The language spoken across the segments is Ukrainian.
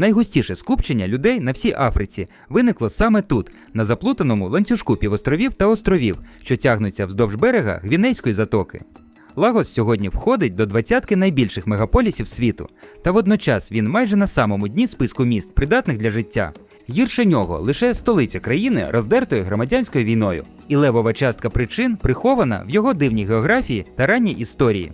Найгустіше скупчення людей на всій Африці виникло саме тут, на заплутаному ланцюжку півостровів та островів, що тягнуться вздовж берега Гвінейської затоки. Лагос сьогодні входить до двадцятки найбільших мегаполісів світу, та водночас він майже на самому дні списку міст, придатних для життя. Гірше нього лише столиця країни, роздертої громадянською війною, і левова частка причин прихована в його дивній географії та ранній історії.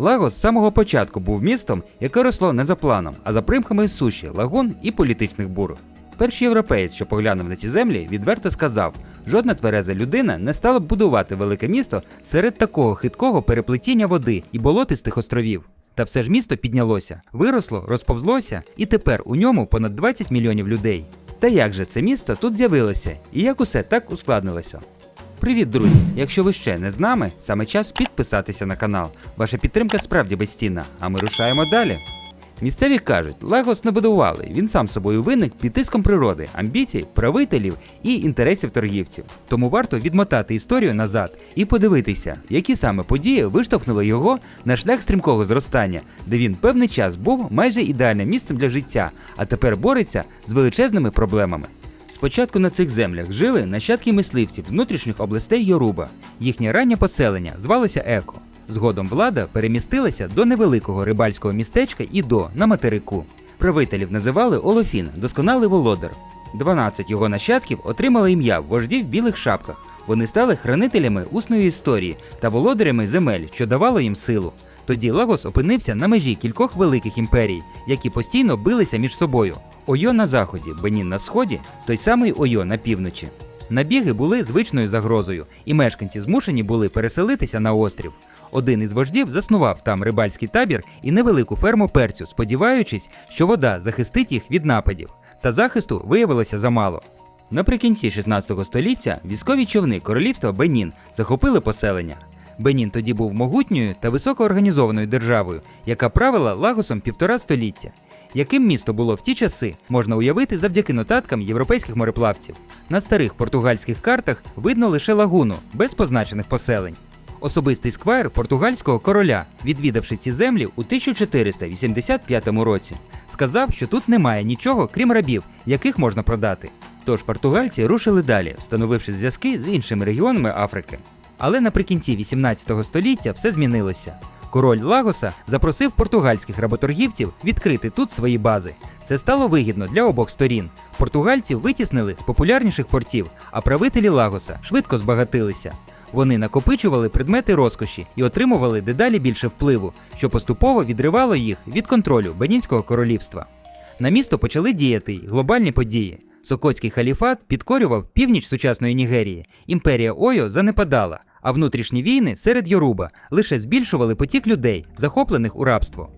Лагос з самого початку був містом, яке росло не за планом, а за примхами суші, лагун і політичних бур. Перший європеєць, що поглянув на ці землі, відверто сказав: жодна твереза людина не стала б будувати велике місто серед такого хиткого переплетіння води і болотистих островів. Та все ж місто піднялося, виросло, розповзлося, і тепер у ньому понад 20 мільйонів людей. Та як же це місто тут з'явилося, і як усе так ускладнилося? Привіт, друзі! Якщо ви ще не з нами, саме час підписатися на канал. Ваша підтримка справді безцінна, а ми рушаємо далі. Місцеві кажуть, Лагос не будували, він сам собою виник під тиском природи, амбіцій, правителів і інтересів торгівців. Тому варто відмотати історію назад і подивитися, які саме події виштовхнули його на шлях стрімкого зростання, де він певний час був майже ідеальним місцем для життя, а тепер бореться з величезними проблемами. Спочатку на цих землях жили нащадки мисливців з внутрішніх областей Йоруба. Їхнє раннє поселення звалося Еко. Згодом влада перемістилася до невеликого рибальського містечка Ідо на материку. Правителів називали Олофін, досконалий володар. 12 його нащадків отримали ім'я вождів в білих шапках. Вони стали хранителями усної історії та володарями земель, що давало їм силу. Тоді Лагос опинився на межі кількох великих імперій, які постійно билися між собою. Ойо на заході, Бенін на сході, той самий Ойо на півночі. Набіги були звичною загрозою, і мешканці змушені були переселитися на острів. Один із вождів заснував там рибальський табір і невелику ферму перцю, сподіваючись, що вода захистить їх від нападів. Та захисту виявилося замало. Наприкінці 16 століття військові човни королівства Бенін захопили поселення. Бенін тоді був могутньою та високоорганізованою державою, яка правила Лагосом півтора століття. Яким місто було в ті часи, можна уявити завдяки нотаткам європейських мореплавців. На старих португальських картах видно лише лагуну, без позначених поселень. Особистий сквайр португальського короля, відвідавши ці землі у 1485 році, сказав, що тут немає нічого, крім рабів, яких можна продати. Тож португальці рушили далі, встановивши зв'язки з іншими регіонами Африки. Але наприкінці 18 століття все змінилося. Король Лагоса запросив португальських работоргівців відкрити тут свої бази. Це стало вигідно для обох сторін. Португальців витіснили з популярніших портів, а правителі Лагоса швидко збагатилися. Вони накопичували предмети розкоші і отримували дедалі більше впливу, що поступово відривало їх від контролю Бенінського королівства. На місто почали діяти й глобальні події. Сокотський халіфат підкорював північ сучасної Нігерії, імперія Ойо занепадала, а внутрішні війни серед Йоруба лише збільшували потік людей, захоплених у рабство.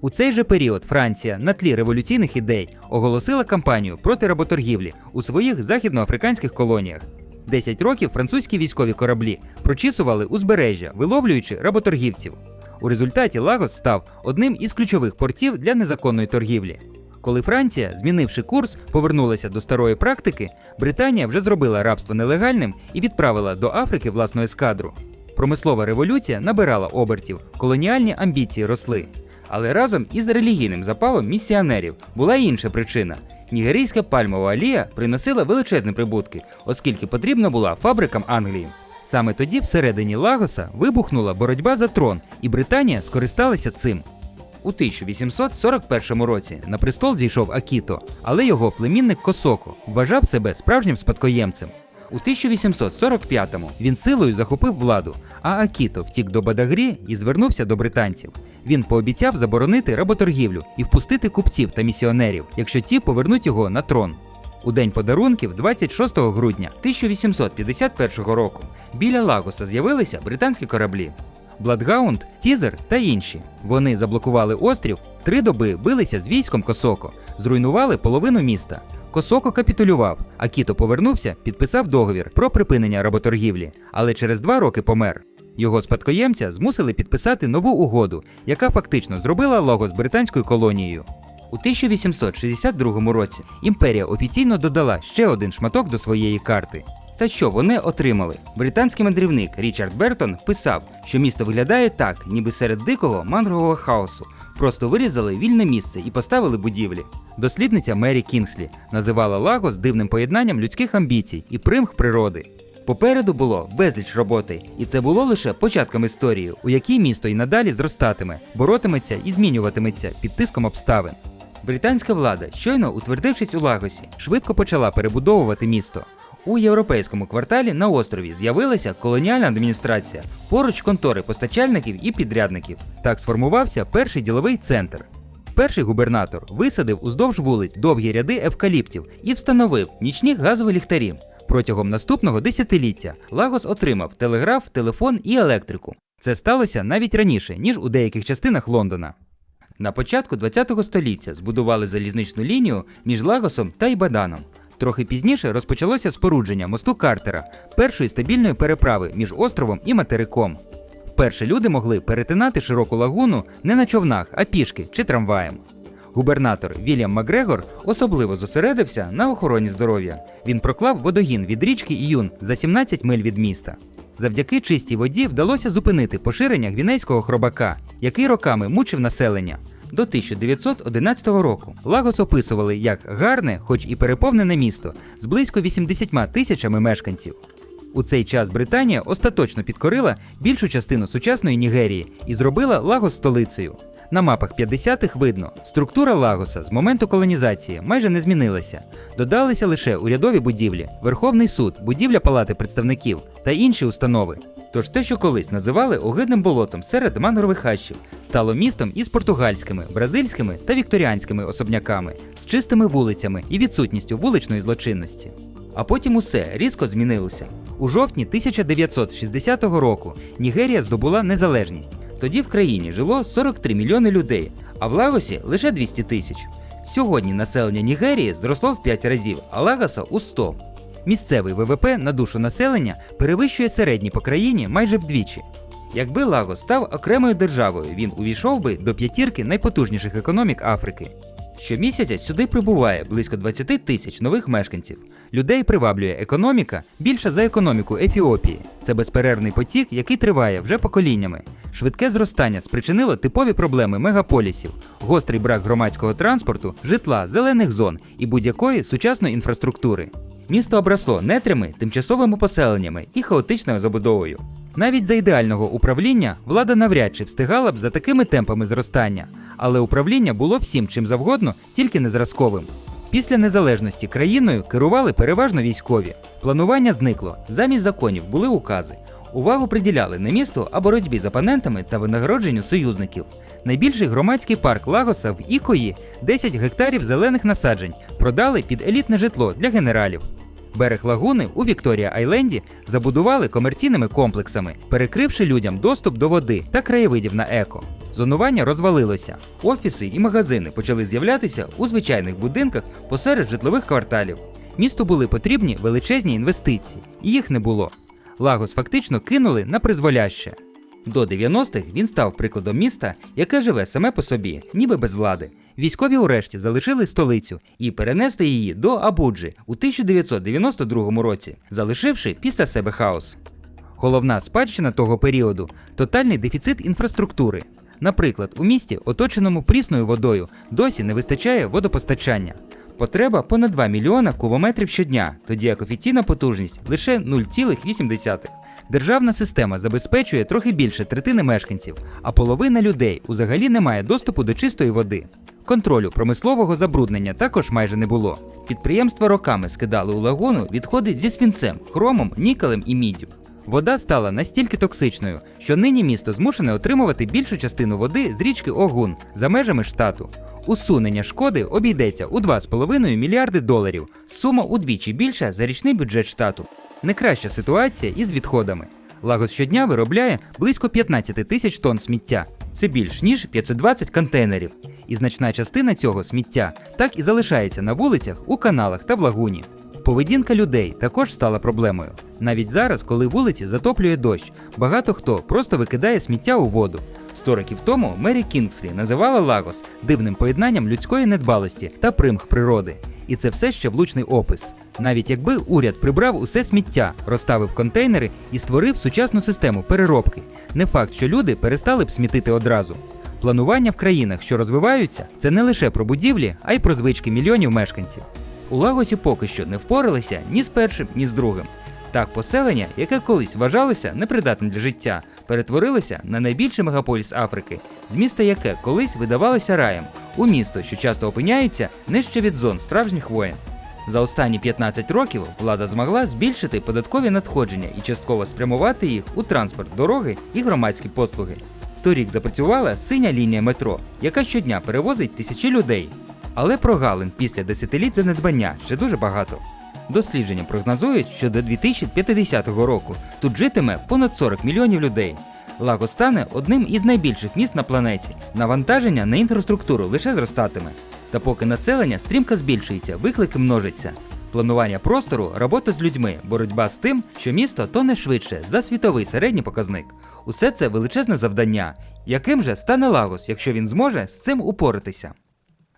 У цей же період Франція на тлі революційних ідей оголосила кампанію проти работоргівлі у своїх західноафриканських колоніях. Десять років французькі військові кораблі прочісували узбережжя, виловлюючи работоргівців. У результаті Лагос став одним із ключових портів для незаконної торгівлі. Коли Франція, змінивши курс, повернулася до старої практики, Британія вже зробила рабство нелегальним і відправила до Африки власну ескадру. Промислова революція набирала обертів, колоніальні амбіції росли. Але разом із релігійним запалом місіонерів була й інша причина. Нігерійська пальмова олія приносила величезні прибутки, оскільки потрібна була фабрикам Англії. Саме тоді, всередині Лагоса, вибухнула боротьба за трон, і Британія скористалася цим. У 1841 році на престол зійшов Акіто, але його племінник Косоко вважав себе справжнім спадкоємцем. У 1845-му він силою захопив владу, а Акіто втік до Бадагрі і звернувся до британців. Він пообіцяв заборонити работоргівлю і впустити купців та місіонерів, якщо ті повернуть його на трон. У день подарунків, 26 грудня 1851 року, біля Лагоса з'явилися британські кораблі. Бладгаунд, Тізер та інші. Вони заблокували острів, три доби билися з військом Косоко, зруйнували половину міста. Косоко капітулював, а Кіто повернувся, підписав договір про припинення работоргівлі, але через два роки помер. Його спадкоємця змусили підписати нову угоду, яка фактично зробила Логос британською колонією. У 1862 році імперія офіційно додала ще один шматок до своєї карти. Та що вони отримали? Британський мандрівник Річард Бертон писав, що місто виглядає так, ніби серед дикого мангрового хаосу. Просто вирізали вільне місце і поставили будівлі. Дослідниця Мері Кінгслі називала Лагос дивним поєднанням людських амбіцій і примх природи. Попереду було безліч роботи, і це було лише початком історії, у якій місто і надалі зростатиме, боротиметься і змінюватиметься під тиском обставин. Британська влада, щойно утвердившись у Лагосі, швидко почала перебудовувати місто. У європейському кварталі на острові з'явилася колоніальна адміністрація, поруч контори постачальників і підрядників. Так сформувався перший діловий центр. Перший губернатор висадив уздовж вулиць довгі ряди евкаліптів і встановив нічні газові ліхтарі. Протягом наступного десятиліття Лагос отримав телеграф, телефон і електрику. Це сталося навіть раніше, ніж у деяких частинах Лондона. На початку ХХ століття збудували залізничну лінію між Лагосом та Ібаданом. Трохи пізніше розпочалося спорудження мосту Картера, першої стабільної переправи між островом і материком. Вперше люди могли перетинати широку лагуну не на човнах, а пішки чи трамваєм. Губернатор Вільям Макгрегор особливо зосередився на охороні здоров'я. Він проклав водогін від річки Іюн за 17 миль від міста. Завдяки чистій воді вдалося зупинити поширення гвінейського хробака, який роками мучив населення. До 1911 року Лагос описували як гарне, хоч і переповнене місто з близько 80 тисячами мешканців. У цей час Британія остаточно підкорила більшу частину сучасної Нігерії і зробила Лагос столицею. На мапах 50-х видно, структура Лагоса з моменту колонізації майже не змінилася. Додалися лише урядові будівлі, Верховний суд, будівля Палати представників та інші установи. Тож те, що колись називали огидним болотом серед мангрових хащів, стало містом із португальськими, бразильськими та вікторіанськими особняками, з чистими вулицями і відсутністю вуличної злочинності. А потім усе різко змінилося. У жовтні 1960 року Нігерія здобула незалежність. Тоді в країні жило 43 мільйони людей, а в Лагосі лише 200 тисяч. Сьогодні населення Нігерії зросло в 5 разів, а Лагоса у 100. Місцевий ВВП на душу населення перевищує середній по країні майже вдвічі. Якби Лагос став окремою державою, він увійшов би до п'ятірки найпотужніших економік Африки. Щомісяця сюди прибуває близько 20 тисяч нових мешканців. Людей приваблює економіка більша за економіку Ефіопії. Це безперервний потік, який триває вже поколіннями. Швидке зростання спричинило типові проблеми мегаполісів, гострий брак громадського транспорту, житла, зелених зон і будь-якої сучасної інфраструктури. Місто обросло нетрями, тимчасовими поселеннями і хаотичною забудовою. Навіть за ідеального управління влада навряд чи встигала б за такими темпами зростання, але управління було всім чим завгодно, тільки не зразковим. Після незалежності країною керували переважно військові. Планування зникло, замість законів були укази. Увагу приділяли не місту, а боротьбі з опонентами та винагородженню союзників. Найбільший громадський парк Лагоса в Ікої 10 гектарів зелених насаджень продали під елітне житло для генералів. Берег лагуни у Вікторія Айленді забудували комерційними комплексами, перекривши людям доступ до води та краєвидів на еко. Зонування розвалилося. Офіси і магазини почали з'являтися у звичайних будинках посеред житлових кварталів. Місту були потрібні величезні інвестиції, і їх не було. Лагос фактично кинули на призволяще. До 90-х він став прикладом міста, яке живе саме по собі, ніби без влади. Військові урешті залишили столицю і перенесли її до Абуджі у 1992 році, залишивши після себе хаос. Головна спадщина того періоду тотальний дефіцит інфраструктури. Наприклад, у місті, оточеному прісною водою, досі не вистачає водопостачання. Потреба понад 2 мільйона кубометрів щодня, тоді як офіційна потужність лише 0,8. Державна система забезпечує трохи більше третини мешканців, а половина людей взагалі не має доступу до чистої води. Контролю промислового забруднення також майже не було. Підприємства роками скидали у лагуну відходи зі свінцем, хромом, нікелем і міддю. Вода стала настільки токсичною, що нині місто змушене отримувати більшу частину води з річки Огун за межами штату. Усунення шкоди обійдеться у 2,5 мільярди доларів. Сума удвічі більша за річний бюджет штату. Не краща ситуація із відходами. Лагос щодня виробляє близько 15 тисяч тонн сміття. Це більш ніж 520 контейнерів. І значна частина цього сміття так і залишається на вулицях, у каналах та в лагуні. Поведінка людей також стала проблемою. Навіть зараз, коли вулиці затоплює дощ, багато хто просто викидає сміття у воду. Сто років тому Мері Кінгслі називала Лагос дивним поєднанням людської недбалості та примх природи. І це все ще влучний опис. Навіть якби уряд прибрав усе сміття, розставив контейнери і створив сучасну систему переробки, не факт, що люди перестали б смітити одразу. Планування в країнах, що розвиваються, це не лише про будівлі, а й про звички мільйонів мешканців. У Лагосі поки що не впоралися ні з першим, ні з другим. Так, поселення, яке колись вважалося непридатним для життя, перетворилося на найбільший мегаполіс Африки, з міста, яке колись видавалося раєм, у місто, що часто опиняється нижче від зон справжніх воєн. За останні 15 років влада змогла збільшити податкові надходження і частково спрямувати їх у транспорт, дороги і громадські послуги. Торік запрацювала синя лінія метро, яка щодня перевозить тисячі людей. Але прогалин після десятиліть занедбання ще дуже багато. Дослідження прогнозують, що до 2050 року тут житиме понад 40 мільйонів людей. Лагос стане одним із найбільших міст на планеті. Навантаження на інфраструктуру лише зростатиме. Та поки населення стрімко збільшується, виклики множаться. Планування простору, робота з людьми, боротьба з тим, що місто тоне швидше за світовий середній показник. Усе це величезне завдання. Яким же стане Лагос, якщо він зможе з цим упоратися?